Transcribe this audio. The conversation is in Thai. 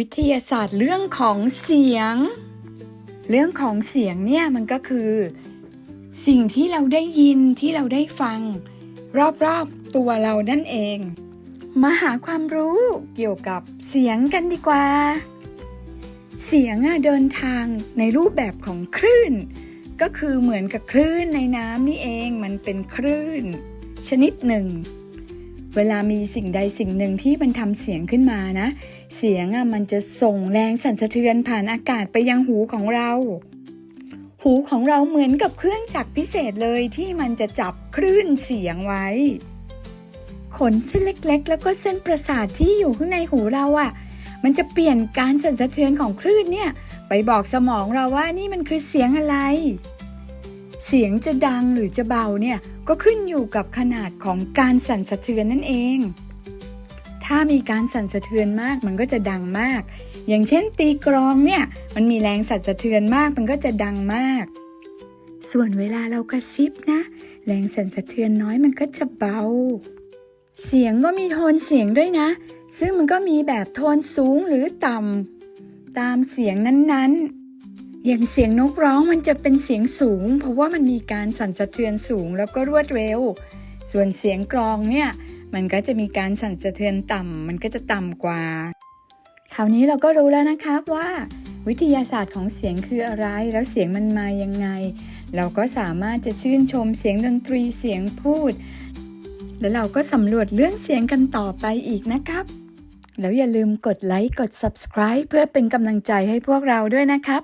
วิทยาศาสตร์เรื่องของเสียง เรื่องของเสียงเนี่ยมันก็คือ สิ่งที่เราได้ยินที่เราได้ฟัง รอบๆตัวเรานั่นเอง มาหาความรู้เกี่ยวกับเสียงกันดีกว่า เสียงอะเดินทางในรูปแบบของคลื่น ก็คือเหมือนกับคลื่นในน้ำนี่เองมันเป็นคลื่น ชนิดหนึ่ง เวลามีสิ่งใดสิ่งหนึ่งที่มันทำเสียงขึ้นมานะ เสียงอะมันจะส่งแรงสั่นสะเทือนผ่านอากาศไปยังหูของเรา หูของเราเหมือนกับเครื่องจักรพิเศษเลยที่มันจะจับคลื่นเสียงไว้ ขนเส้นเล็กๆ แล้วก็เส้นประสาทที่อยู่ข้างในหูเราอะ มันจะเปลี่ยนการสั่นสะเทือนของคลื่นเนี่ย ไปบอกสมองเราว่านี่มันคือเสียงอะไร เสียงจะดังหรือจะเบาเนี่ยก็ขึ้นอยู่กับขนาดของการสั่นสะเทือนนั่นเอง ถ้ามีการสั่นสะเทือนมากมันก็จะดังมาก อย่างเช่นตีกลองเนี่ยมันมีแรงสั่นสะเทือนมากมันก็จะดังมาก ส่วนเวลาเรากระซิบนะ แรงสั่นสะเทือนน้อยมันก็จะเบา เสียงก็มีโทนเสียงด้วยนะ ซึ่งมันก็มีแบบโทนสูงหรือต่ำตามเสียงนั้นๆ อย่างเสียงนกร้องมันจะเป็นเสียงสูง เพราะว่ามันมีการสั่นสะเทือนสูงแล้วก็รวดเร็ว ส่วนเสียงกลองเนี่ยมันก็จะมีการสั่นสะเทือนต่ำมันก็จะต่ำกว่า คราวนี้เราก็รู้แล้วนะครับว่า วิทยาศาสตร์ของเสียงคืออะไรแล้วเสียงมันมายังไง เราก็สามารถจะชื่นชมเสียงดนตรีเสียงพูด แล้วเราก็สำรวจเรื่องเสียงกันต่อไปอีกนะครับ แล้วอย่าลืมกดไลค์กด subscribe เพื่อเป็นกำลังใจให้พวกเราด้วยนะครับ